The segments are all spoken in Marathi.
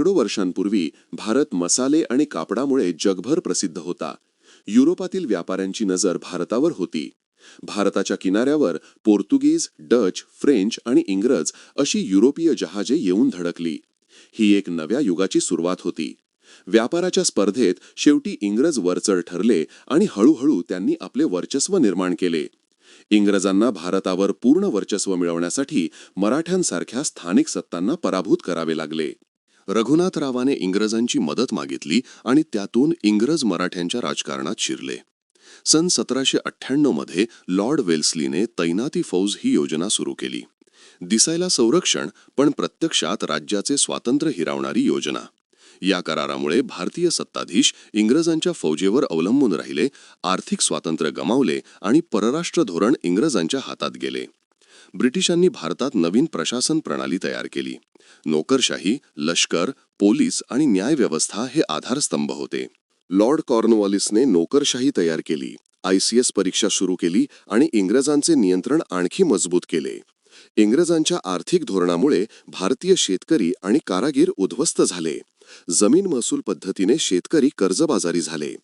शेकडो वर्षांपूर्वी भारत मसाले आणि कापडामुळे जगभर प्रसिद्ध होता. युरोपातील व्यापाऱ्यांची नजर भारतावर होती. भारताच्या किनाऱ्यावर पोर्तुगीज डच फ्रेंच आणि इंग्रज अशी युरोपीय जहाजे येऊन धडकली. ही एक नव्या युगाची सुरुवात होती. व्यापाराच्या स्पर्धेत शेवटी इंग्रज वरचढ ठरले आणि हळूहळू त्यांनी आपले वर्चस्व निर्माण केले. इंग्रजांना भारतावर पूर्ण वर्चस्व मिळवण्यासाठी मराठ्यांसारख्या स्थानिक सत्तांना पराभूत करावे लागले. रघुनाथरावाने इंग्रजांची मदत मागितली आणि त्यातून इंग्रज मराठ्यांच्या राजकारणात शिरले. सन सतराशे अठ्ठ्याण्णवमध्ये लॉर्ड वेल्सलीने तैनाती फौज ही योजना सुरू केली. दिसायला संरक्षण पण प्रत्यक्षात राज्याचे स्वातंत्र्य हिरावणारी योजना. या करारामुळे भारतीय सत्ताधीश इंग्रजांच्या फौजेवर अवलंबून राहिले आर्थिक स्वातंत्र्य गमावले आणि परराष्ट्र धोरण इंग्रजांच्या हातात गेले. ब्रिटिशांनी भारतात नवीन प्रशासन प्रणाली तयार केली. नोकरशाही लष्कर पोलीस आणि न्यायव्यवस्था हे आधारस्तंभ होते. लॉर्ड कॉर्नवॉलिसने नोकरशाही तयार केली आयसीएस परीक्षा सुरू केली आणि इंग्रजांचे नियंत्रण आणखी मजबूत केले. इंग्रजांच्या आर्थिक धोरणामुळे भारतीय शेतकरी आणि कारागीर उद्ध्वस्त झाले. जमीन महसूल पद्धतीने शेतकरी कर्जबाजारी झाले.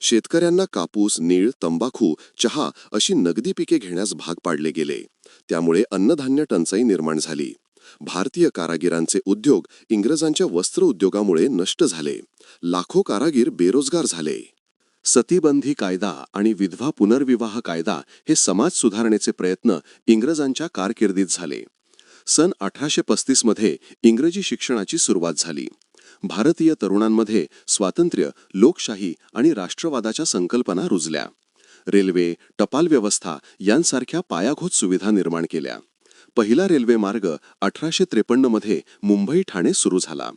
शेतकऱ्यांना कापूस नीळ तंबाखू चहा अशी नगदी पिके घेण्यास भाग पाडले गेले. त्यामुळे अन्नधान्य टंचाई निर्माण झाली. भारतीय कारागिरांचे उद्योग इंग्रजांच्या वस्त्र उद्योगामुळे नष्ट झाले. लाखो कारागीर बेरोजगार झाले. सतीबंधी कायदा आणि विधवा पुनर्विवाह कायदा हे समाज सुधारणेचे प्रयत्न इंग्रजांच्या कारकिर्दीत झाले. सन अठराशे पस्तीसमध्ये इंग्रजी शिक्षणाची सुरुवात झाली. भारतीय तरुणांमध्ये स्वातंत्र्य लोकशाही आणि राष्ट्रवादाच्या संकल्पना रुजल्या. रेल्वे टपाल व्यवस्था यांसारख्या पायाभूत सुविधा निर्माण केल्या. पहिला रेल्वे मार्ग अठराशे त्रेपन्नमध्ये मुंबई ठाणे सुरू झाला.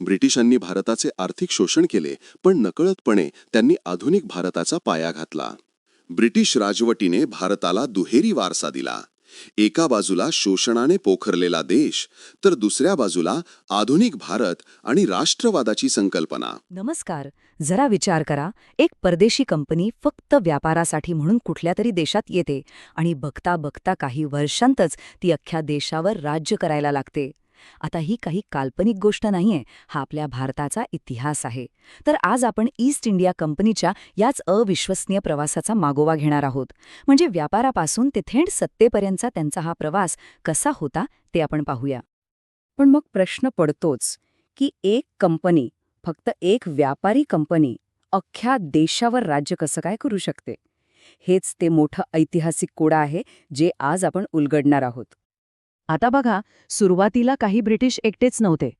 ब्रिटिशांनी भारताचे आर्थिक शोषण केले पण नकळतपणे त्यांनी आधुनिक भारताचा पाया घातला. ब्रिटिश राजवटीने भारताला दुहेरी वारसा दिला. एका बाजूला शोषणाने पोखरलेला देश तर दुसऱ्या बाजूला आधुनिक भारत आणि राष्ट्रवादाची संकल्पना. नमस्कार. जरा विचार करा एक परदेशी कंपनी फक्त व्यापारासाठी म्हणून कुठल्या तरी देशात येते आणि बघता बघता काही वर्षांतच ती अख्ख्या देशावर राज्य करायला लागते. आता ही काही काल्पनिक गोष्ट नाहीये. हा आपल्या भारताचा इतिहास आहे. तर आज आपण ईस्ट इंडिया कंपनीच्या याच अविश्वसनीय प्रवासाचा मागोवा घेणार आहोत. म्हणजे व्यापारापासून ते थेट सत्तेपर्यंतचा त्यांचा हा प्रवास कसा होता ते आपण पाहूया. पण मग प्रश्न पडतोच की एक कंपनी फक्त एक व्यापारी कंपनी अख्ख्या देशावर राज्य कसं काय करू शकते? हेच ते मोठं ऐतिहासिक कोडा आहे जे आज आपण उलगडणार आहोत. आता बघा सुरुवातीला काही ब्रिटिश एकटेच नव्हते.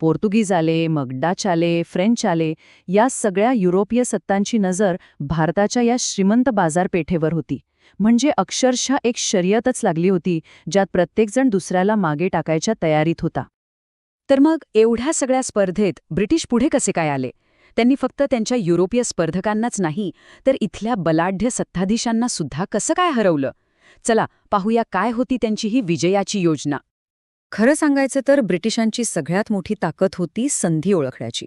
पोर्तुगीज आले मग डच आले फ्रेंच आले या सगळ्या युरोपीय सत्तांची नजर भारताच्या या श्रीमंत बाजारपेठेवर होती. म्हणजे अक्षरशः एक शर्यतच लागली होती ज्यात प्रत्येकजण दुसऱ्याला मागे टाकायच्या तयारीत होता. तर मग एवढ्या सगळ्या स्पर्धेत ब्रिटिश पुढे कसे काय आले? त्यांनी फक्त त्यांच्या युरोपीय स्पर्धकांनाच नाही तर इथल्या बलाढ्य सत्ताधीशांना सुद्धा कसं काय हरवलं? चला पाहूया काय होती त्यांची ही विजयाची योजना. खरं सांगायचं तर ब्रिटिशांची सगळ्यात मोठी ताकद होती संधी ओळखण्याची.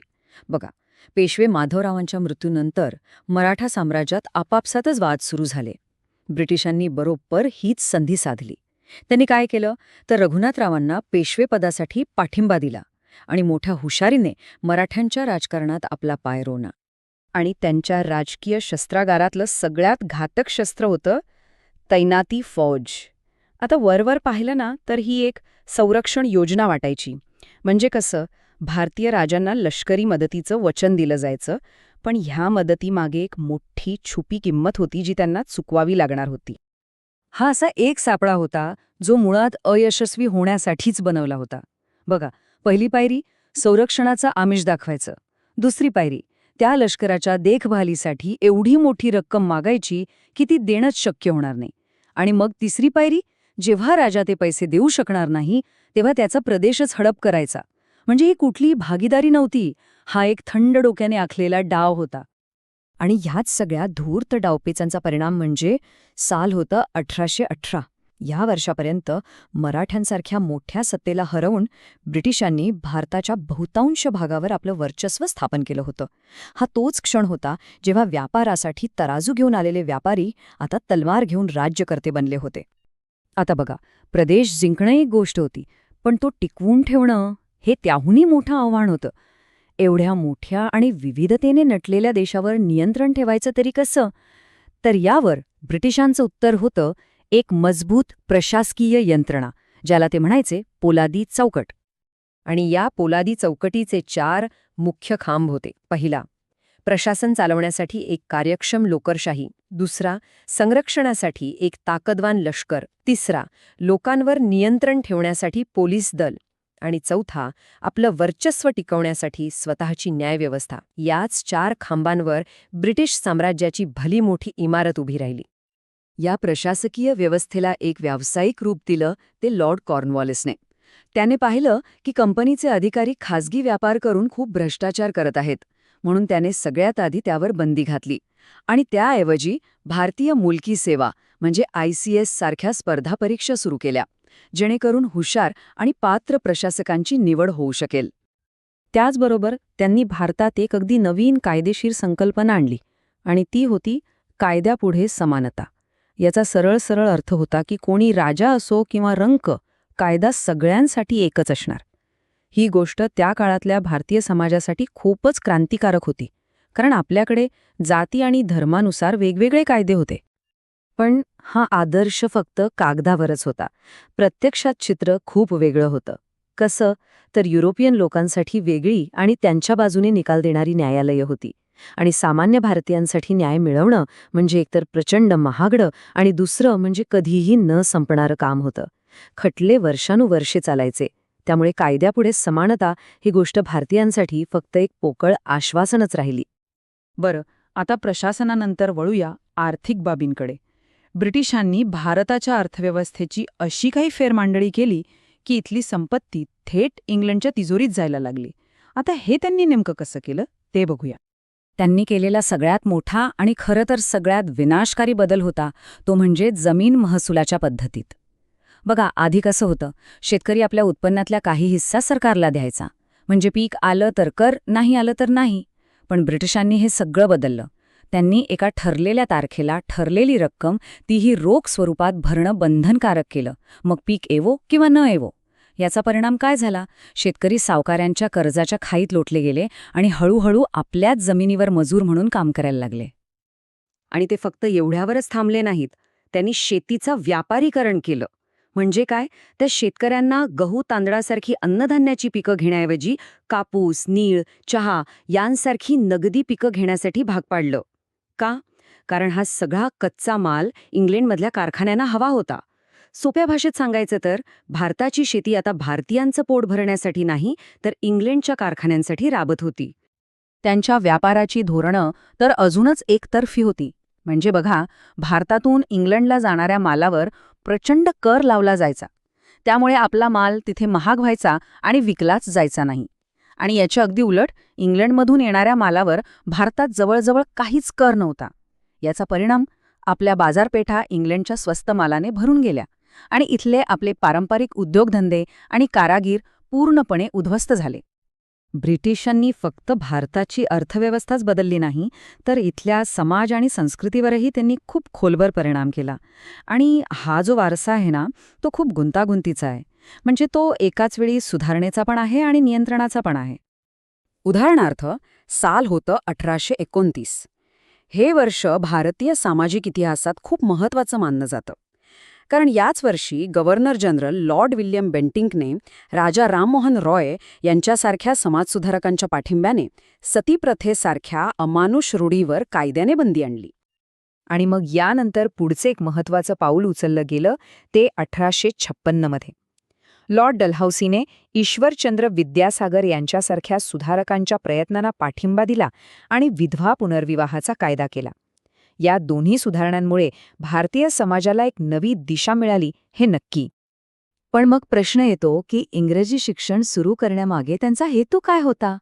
बघा पेशवे माधवरावांच्या मृत्यूनंतर मराठा साम्राज्यात आपापसातच वाद सुरू झाले. ब्रिटिशांनी बरोबर हीच संधी साधली. त्यांनी काय केलं? तर रघुनाथरावांना पेशवेपदासाठी पाठिंबा दिला आणि मोठ्या हुशारीने मराठ्यांच्या राजकारणात आपला पाय रोवला. आणि त्यांच्या राजकीय शस्त्रागारातलं सगळ्यात घातक शस्त्र होतं तैनाती फौज. आता वरवर पाहिलं ना तर ही एक संरक्षण योजना वाटायची. म्हणजे कसं भारतीय राजांना लष्करी मदतीचं वचन दिलं जायचं पण ह्या मदतीमागे एक मोठी छुपी किंमत होती जी त्यांना चुकवावी लागणार होती. हा असा एक सापळा होता जो मुळात अयशस्वी होण्यासाठीच बनवला होता. बघा पहिली पायरी संरक्षणाचा आमिष दाखवायचं. दुसरी पायरी त्या लष्कराच्या देखभालीसाठी एवढी मोठी रक्कम मागायची की ती देणंच शक्य होणार नाही. आणि मग तिसरी पायरी जेव्हा राजा ते पैसे देऊ शकणार नाही तेव्हा त्याचा प्रदेशच हडप करायचा. म्हणजे ही कुठलीही भागीदारी नव्हती. हा एक थंड डोक्याने आखलेला डाव होता. आणि ह्याच सगळ्या धूर्त डावपेचांचा परिणाम म्हणजे साल होतं अठराशे अठरा. या वर्षापर्यंत मराठ्यांसारख्या मोठ्या सत्तेला हरवून ब्रिटिशांनी भारताच्या बहुतांश भागावर आपलं वर्चस्व स्थापन केलं होतं. हा तोच क्षण होता जेव्हा व्यापारासाठी तराजू घेऊन आलेले व्यापारी आता तलवार घेऊन राज्यकर्ते बनले होते. आता बघा प्रदेश जिंकणं एक गोष्ट होती पण तो टिकवून ठेवणं हे त्याहूनही मोठं आव्हान होतं. एवढ्या मोठ्या आणि विविधतेने नटलेल्या देशावर नियंत्रण ठेवायचं तरी कसं? तर यावर ब्रिटिशांचं उत्तर होतं एक मजबूत प्रशासकीय यंत्रणा ज्याला ते म्हणायचे पोलादी चौकट. आणि या पोलादी चौकटीचे चार मुख्य खांब होते. पहिला प्रशासन चालवण्यासाठी एक कार्यक्षम लोकरशाही. दुसरा संरक्षणासाठी एक ताकदवान लष्कर. तिसरा लोकांवर नियंत्रण ठेवण्यासाठी पोलीस दल. आणि चौथा आपलं वर्चस्व टिकवण्यासाठी स्वतःची न्यायव्यवस्था. याच चार खांबांवर ब्रिटिश साम्राज्याची भली मोठी इमारत उभी राहिली. या प्रशासकीय व्यवस्थेला एक व्यावसायिक रूप दिलं ते लॉर्ड कॉर्नवॉलिसने. त्याने पाहिलं की कंपनीचे अधिकारी खाजगी व्यापार करून खूप भ्रष्टाचार करत आहेत म्हणून त्याने सगळ्यात आधी त्यावर बंदी घातली. आणि त्याऐवजी भारतीय मुलकी सेवा म्हणजे आय सी एस सारख्या स्पर्धा परीक्षा सुरू केल्या जेणेकरून हुशार आणि पात्र प्रशासकांची निवड होऊ शकेल. त्याचबरोबर त्यांनी भारतात एक अगदी नवीन कायदेशीर संकल्पना आणली आणि ती होती कायद्यापुढे समानता. याचा सरळ सरळ अर्थ होता की कोणी राजा असो किंवा रंक कायदा सगळ्यांसाठी एकच असणार. ही गोष्ट त्या काळातल्या भारतीय समाजासाठी खूपच क्रांतिकारक होती कारण आपल्याकडे जाती आणि धर्मानुसार वेगवेगळे कायदे होते. पण हा आदर्श फक्त कागदावरच होता. प्रत्यक्षात चित्र खूप वेगळं होतं. कसं? तर युरोपियन लोकांसाठी वेगळी आणि त्यांच्या बाजूने निकाल देणारी न्यायालयं होती. आणि सामान्य भारतीयांसाठी न्याय मिळवणं म्हणजे एकतर प्रचंड महागडं आणि दुसरं म्हणजे कधीही न संपणारं काम होतं. खटले वर्षानुवर्षे चालायचे. त्यामुळे कायद्यापुढे समानता ही गोष्ट भारतीयांसाठी फक्त एक पोकळ आश्वासनच राहिली. बरं आता प्रशासनानंतर वळूया आर्थिक बाबींकडे. ब्रिटिशांनी भारताच्या अर्थव्यवस्थेची अशी काही फेरमांडळी केली की इथली संपत्ती थेट इंग्लंडच्या तिजोरीत जायला लागली. आता हे त्यांनी नेमकं कसं केलं ते बघूया. त्यांनी केलेला सगळ्यात मोठा आणि खरं तर सगळ्यात विनाशकारी बदल होता तो म्हणजे जमीन महसुलाच्या पद्धतीत. बघा आधी कसं होतं शेतकरी आपल्या उत्पन्नातल्या काही हिस्सा सरकारला द्यायचा. म्हणजे पीक आलं तर कर नाही आलं तर नाही. पण ब्रिटिशांनी हे सगळं बदललं. त्यांनी एका ठरलेल्या तारखेला ठरलेली रक्कम तीही रोख स्वरूपात भरणं बंधनकारक केलं. मग पीक येवो किंवा न येवो? याचा परिणाम काय झाला? शेतकरी सावकाऱ्यांच्या कर्जाच्या खाईत लोटले गेले आणि हळूहळू आपल्याच जमिनीवर मजूर म्हणून काम करायला लागले. आणि ते फक्त एवढ्यावरच थांबले नाहीत. त्यांनी शेतीचं व्यापारीकरण केलं. म्हणजे काय? त्या शेतकऱ्यांना गहू तांदळासारखी अन्नधान्याची पिकं घेण्याऐवजी कापूस नीळ चहा यांसारखी नगदी पिकं घेण्यासाठी भाग पाडलं. का? कारण हा सगळा कच्चा माल इंग्लंडमधल्या कारखान्यांना हवा होता. सोप्या भाषेत सांगायचं तर भारताची शेती आता भारतीयांचं पोट भरण्यासाठी नाही तर इंग्लंडच्या कारखान्यांसाठी राबत होती. त्यांच्या व्यापाराची धोरणं तर अजूनच एकतर्फी होती. म्हणजे बघा भारतातून इंग्लंडला जाणाऱ्या मालावर प्रचंड कर लावला जायचा. त्यामुळे आपला माल तिथे महाग व्हायचा आणि विकलाच जायचा नाही. आणि याच्या अगदी उलट इंग्लंडमधून येणाऱ्या मालावर भारतात जवळजवळ काहीच कर नव्हता. याचा परिणाम आपल्या बाजारपेठा इंग्लंडच्या स्वस्त मालाने भरून गेल्या. आणि इथले आपले पारंपरिक उद्योगधंदे आणि कारागीर पूर्णपणे उद्ध्वस्त झाले. ब्रिटिशांनी फक्त भारताची अर्थव्यवस्थाच बदलली नाही तर इथल्या समाज आणि संस्कृतीवरही त्यांनी खूप खोलवर परिणाम केला. आणि हा जो वारसा आहे ना तो खूप गुंतागुंतीचा आहे. म्हणजे तो एकाच वेळी सुधारणेचा पण आहे आणि नियंत्रणाचा पण आहे. उदाहरणार्थ साल होतं अठराशे एकोणतीस. हे वर्ष भारतीय सामाजिक इतिहासात खूप महत्वाचं मानलं जातं. कारण याच वर्षी गव्हर्नर जनरल लॉर्ड विल्यम बेंटिंकने राजा राममोहन रॉय यांच्यासारख्या समाजसुधारकांच्या पाठिंब्याने सतीप्रथेसारख्या अमानुष रूढीवर कायद्याने बंदी आणली. आणि मग यानंतर पुढचे एक महत्वाचं पाऊल उचललं गेलं ते अठराशे छप्पन्नमध्ये लॉर्ड डलहौसीने ईश्वरचंद्र विद्यासागर यांच्यासारख्या सुधारकांच्या प्रयत्नांना पाठिंबा दिला आणि विधवा पुनर्विवाहाचा कायदा केला. या दोन्ही सुधारणांमुळे भारतीय समाजाला एक नवी दिशा मिळाली हे नक्की. पण मग प्रश्न येतो की इंग्रजी शिक्षण सुरू करण्यामागे त्यांचा हेतू काय होता?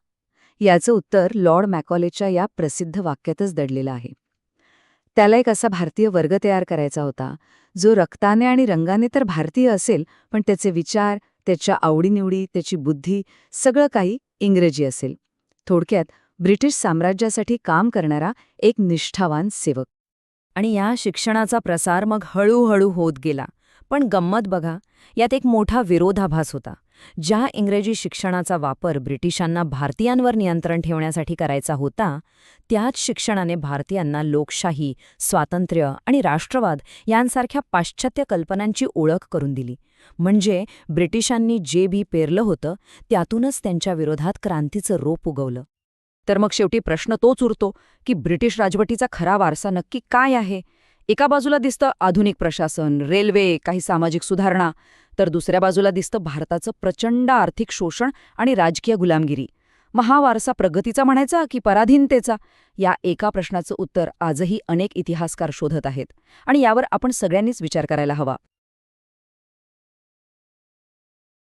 याचं उत्तर लॉर्ड मॅकॉलेच्या या प्रसिद्ध वाक्यातच दडलेलं आहे. त्याला एक असा भारतीय वर्ग तयार करायचा होता जो रक्ताने आणि रंगाने तर भारतीय असेल पण त्याचे विचार त्याच्या आवडीनिवडी त्याची बुद्धी सगळं काही इंग्रजी असेल. थोडक्यात ब्रिटिश साम्राज्यासाठी काम करणारा एक निष्ठावान सेवक. आणि या शिक्षणाचा प्रसार मग हळूहळू होत गेला. पण गंमत बघा यात एक मोठा विरोधाभास होता ज्या इंग्रजी शिक्षणाचा वापर ब्रिटिशांना भारतीयांवर नियंत्रण ठेवण्यासाठी करायचा होता त्याच शिक्षणाने भारतीयांना लोकशाही स्वातंत्र्य आणि राष्ट्रवाद यांसारख्या पाश्चात्य कल्पनांची ओळख करून दिली. म्हणजे ब्रिटिशांनी जे बी पेरलं होतं त्यातूनच त्यांच्या विरोधात क्रांतीचं रोप उगवलं. तर मग शेवटी प्रश्न तोच उरतो की ब्रिटिश राजवटीचा खरा वारसा नक्की काय आहे? एका बाजूला दिसतं आधुनिक प्रशासन रेल्वे काही सामाजिक सुधारणा तर दुसऱ्या बाजूला दिसतं भारताचं प्रचंड आर्थिक शोषण आणि राजकीय गुलामगिरी. मग हा वारसा प्रगतीचा म्हणायचा की पराधीनतेचा? या एका प्रश्नाचं उत्तर आजही अनेक इतिहासकार शोधत आहेत आणि यावर आपण सगळ्यांनीच विचार करायला हवा.